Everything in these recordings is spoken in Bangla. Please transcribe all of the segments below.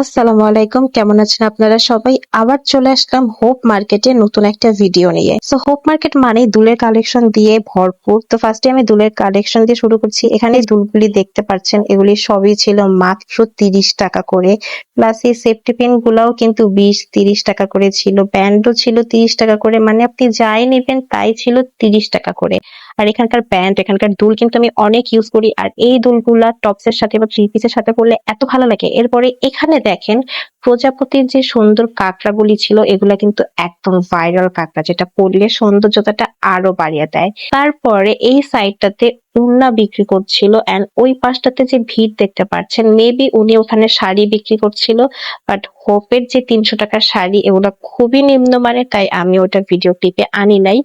আসসালামু আলাইকুম। কেমন আছেন আপনারা সবাই? আবার চলে আসলাম হোপ মার্কেটে নতুন একটা ভিডিও নিয়ে। সো হোপ মার্কেট মানে দুলের কালেকশন দিয়ে ভরপুর। তো ফার্স্টে আমি দুলের কালেকশন দিয়ে শুরু করছি। এখানে দুলগুলি দেখতে পাচ্ছেন, এগুলি সবই ছিল মাত্র তিরিশ টাকা করে। প্লাস এই সেফটি পিন গুলাও কিন্তু বিশ, তিরিশ টাকা করে ছিল। ব্যান্ডও ছিল তিরিশ টাকা করে। মানে আপনি যাই নেবেন, তাই ছিল তিরিশ টাকা করে। আর এখানকার ব্যান্ড এখানকার দুল কিন্তু আমি অনেক ইউজ করি। আর এই দুলগুলা টপস এর সাথে বা থ্রি পিসের সাথে পরলে এত ভালো লাগে। এরপরে এখানে দেখেন, প্রজাপতির যে সুন্দর কাঁকড়াগুলি ছিল, এগুলা কিন্তু একদম ভাইরাল কাঁকড়া, যেটা পরলে সৌন্দর্যতাটা আরও বাড়িয়ে দেয়। তারপরে এই সাইডটাতে উন্না বিক্রি করছিল এন্ড ওই পাশটাতে যে ভিড় দেখতে পাচ্ছেন মেবি উনি ওখানে শাড়ি বিক্রি করছিল বাট হোপের যে তিনশো টাকার শাড়ি, এগুলো খুবই নিম্নমানের, তাই আমি ওটা ভিডিও ক্লিপে আনি নাই।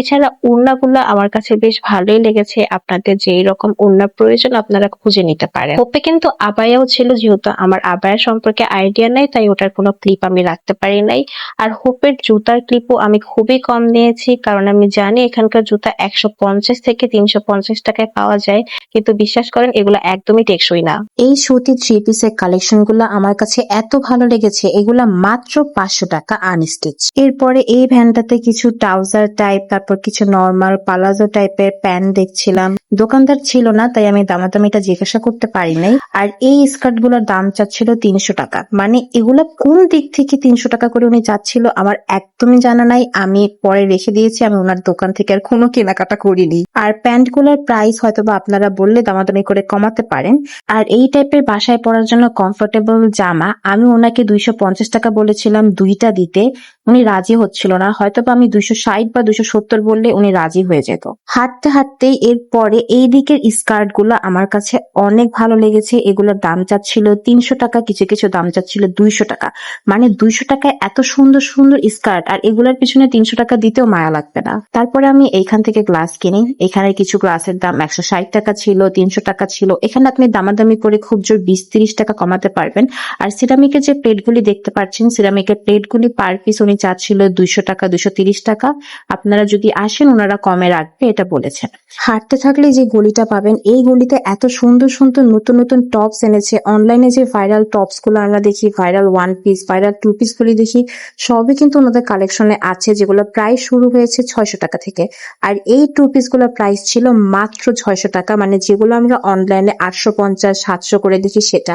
এছাড়া উন্নাগুলো আমার কাছে বেশ ভালোই লেগেছে, আপনাদের যেই রকম উন্না প্রয়োজন আপনারা খুঁজে নিতে পারেন। হোপে কিন্তু আবায়াও ছিল, যেহেতু আমার আবায়া সম্পর্কে আইডিয়া নাই, তাই ওটার কোনো ক্লিপ আমি রাখতে পারি নাই। আর হোপের জুতার ক্লিপও আমি খুবই কম নিয়েছি, কারণ আমি জানি এখানকার জুতা একশো পঞ্চাশ থেকে তিনশো পঞ্চাশ টাকায় পাওয়া যায়, কিন্তু বিশ্বাস করেন এগুলো একদমই টেকসই না। এই সুতি থ্রি পিসের কালেকশনগুলো আমার কাছে এত ভালো লেগেছে, এগুলা মাত্র পাঁচশো টাকা আনস্টিচ এরপরে এই ভ্যানটাতে কিছু ট্রাউজার টাইপ তারপর কিছু নর্মাল পালাজো টাইপের প্যান্ট দেখছিলাম। দোকানদার ছিল না, তাই আমি দামাদামিটা জিজ্ঞাসা করতে পারি নাই। আর এই স্কার্টগুলোর দাম চাচ্ছিল তিনশো টাকা। মানে এগুলা কোন দিক থেকে তিনশো টাকা করে উনি চাচ্ছিল আমার একদমই জানা নাই। আমি পরে রেখে দিয়েছি, আমি ওনার দোকান থেকে আর কোনো কেনাকাটা করিনি। আর প্যান্টগুলোর প্রাইস হয়তো বা আপনারা বললে দামাদামি করে কমাতে পারেন। আর এই টাইপের বাসায় পরার জন্য কমফোর্টেবল জামা, আমি ওনাকে দুইশো পঞ্চাশ টাকা বলেছিলাম দুইটা দিতে, উনি রাজি হচ্ছিল না। হয়তো বা আমি দুইশো ষাট বা দুইশো সত্তর বললে উনি রাজি হয়ে যেত। হাঁটতে হাঁটতেই এরপরে এই দিকের স্কার্টগুলো আমার কাছে অনেক ভালো লেগেছে। এগুলোর দাম চাচ্ছিল তিনশো টাকা, কিছু কিছু দাম চাচ্ছিল দুইশো টাকা। মানে দুইশো টাকায় এত সুন্দর সুন্দর স্কার্ট আর এগুলোর পিছনে তিনশো টাকা দিতেও মায়া লাগবে না। তারপরে আমি এইখান থেকে গ্লাস কিনি। এখানে কিছু গ্লাসের দাম একশো ষাট টাকা ছিল, তিনশো টাকা ছিল। এখানে আপনি দামাদামি করে খুব জোর বিশ তিরিশ টাকা কমাতে পারবেন। আর সিরামিকের যে প্লেটগুলি দেখতে পাচ্ছেন, সিরামিকের প্লেটগুলি পার পিস উনি চাচ্ছিল দুইশো টাকা, দুইশো তিরিশ টাকা। আপনারা যদি আসেন, ওনারা কমে রাখবে, এটা বলেছেন। হাঁটতে থাকলে যে গলিটা পাবেন, এই গলিতে এত সুন্দর সুন্দর নতুন নতুন টপস এনেছে। অনলাইনে যে ভাইরাল টপসগুলো আমরা দেখি, viral one piece, viral two piece গুলি দেখি, সবই কিন্তু ওনাদের কালেকশনে আছে, যেগুলো প্রায় শুরু হয়েছে ছয়শো টাকা থেকে। আর এই টু পিসগুলোর প্রাইস ছিল মাত্র ছয়শো টাকা মানে যেগুলো আমরা অনলাইনে আটশো পঞ্চাশ, সাতশো করে দেখি সেটা।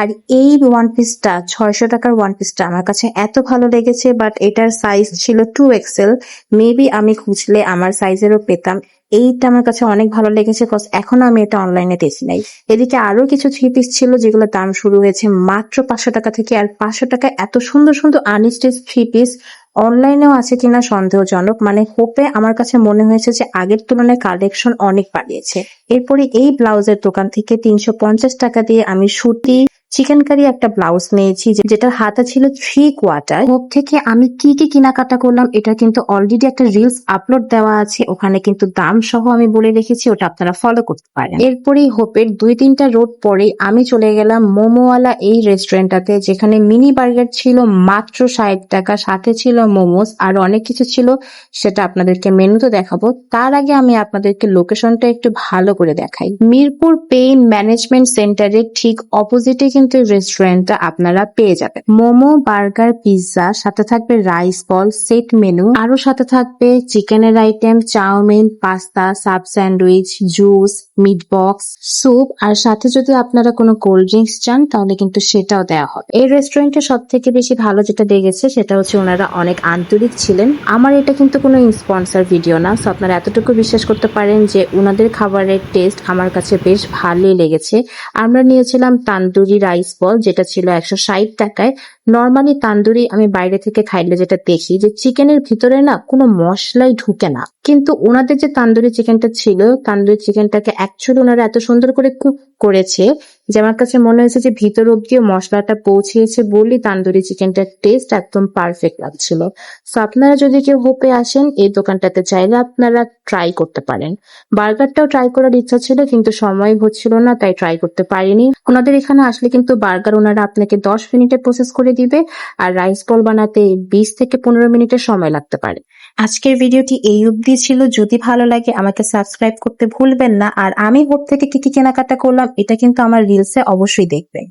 আর এই ওয়ান পিসটা ছয়শো টাকার ওয়ান পিসটা আমার কাছে এত ভালো লেগেছে বাট এটার সাইজ ছিল টু এক্সেল মেবি আমি খুঁজলে আমার সাইজেরও পেতাম। এইটা আমার কাছে অনেক ভালো লেগেছে কজ এখনও আমি এটা অনলাইনে দেখি নাই। এদিকে আরও কিছু থ্রি পিস ছিল যেগুলোর দাম শুরু হয়েছে মাত্র পাঁচশো টাকা থেকে, আর পাঁচশো টাকা এত সুন্দর সুন্দর আনস্টিচ থ্রি পিস অনলাইনেও আছে কিনা সন্দেহজনক। মানে হোপে আমার কাছে মনে হয়েছে যে আগের তুলনায় কালেকশন অনেক বাড়িয়েছে। এরপরে এই ব্লাউজের দোকান থেকে তিনশো পঞ্চাশ টাকা দিয়ে আমি সুতি চিকেন কারি একটা ব্লাউজ নিয়েছি যেটার হাতা ছিল থ্রি কোয়ার্টার হোপ থেকে আমি কি কি কেনাকাটা করলাম, এটা কিন্তু অলরেডি একটা রিলস আপলোড দেওয়া আছে। ওখানে কিন্তু দাম সহ আমি বলে রেখেছি, ওটা আপনারা ফলো করতে পারেন। এরপরেই হোপের দুই তিনটা রোড পরে আমি চলে গেলাম মোমোওয়ালা এই রেস্টুরেন্টটাতে যেখানে মিনি বার্গার ছিল মাত্র ষাট টাকা, সাথে ছিল মোমোস, আর অনেক কিছু ছিল সেটা আপনাদেরকে মেনুতে দেখাবো। তার আগে আমি আপনাদেরকে লোকেশনটা একটু ভালো করে দেখাই। মিরপুর পেইন ম্যানেজমেন্ট সেন্টারের ঠিক অপোজিটে কিন্তু রেস্টুরেন্টটা আপনারা পেয়ে যাবেন। মোমো, বার্গার, পিৎজা, সাথে থাকবে রাইস বল, সেট মেনু আরও সাথে থাকবে চিকেনের item, chowmein, pasta, sub sandwich, juice, meat box, soup, আর সাথে যদি আপনারা কোনো কোল্ড ড্রিঙ্কস চান, তাহলে কিন্তু সেটাও দেওয়া হবে। এই রেস্টুরেন্টে সব থেকে বেশি ভালো যেটা দেখেছে, সেটা হচ্ছে ওনারা অনেক আন্তরিক ছিলেন। আমার এটা কিন্তু কোনো স্পন্সর ভিডিও না সো আপনারা এতটুকু বিশ্বাস করতে পারেন যে ওনাদের খাবারের টেস্ট আমার কাছে বেশ ভালোই লেগেছে। আমরা নিয়েছিলাম তান্দুরি রাইস বল যেটা ছিল একশো ষাট টাকায় নর্মালি তান্দুরি আমি বাইরে থেকে খাইলে যেটা দেখি যে চিকেনের ভিতরে না কোনো মশলাই ঢুকে না। কিন্তু ওনাদের যে তান্দুরি চিকেনটা ছিল, তান্দুরি চিকেনটাকে অ্যাকচুয়ালি ওনারা এত সুন্দর করে কুক করেছে যে আমার কাছে মনে হয়েছে যে ভিতর অব্দিও মশলাটা পৌঁছিয়েছে বলেই তান্দুরি চিকেনটার টেস্ট একদম পারফেক্ট লাগছিল। সো আপনারা যদি কেউ হোপে আসেন, এই দোকানটাতে চাইলে আপনারা ট্রাই করতে পারেন। বার্গারটাও ট্রাই করার ইচ্ছা ছিল, কিন্তু সময় হচ্ছিল না, তাই ট্রাই করতে পারিনি। ওনাদের এখানে আসলে কিন্তু বার্গার ওনারা আপনাকে দশ মিনিটে প্রসেস করে দিবে আর রাইস বল বানাতে বিশ থেকে পনেরো মিনিটের সময় লাগতে পারে। আজকের ভিডিওটি এই অবধি ছিল। যদি ভালো লাগে আমাকে সাবস্ক্রাইব করতে ভুলবেন না। আর আমি হোপ থেকে কি কি কেনাকাটা করলাম, এটা কিন্তু আমার রিলসে অবশ্যই দেখবেন।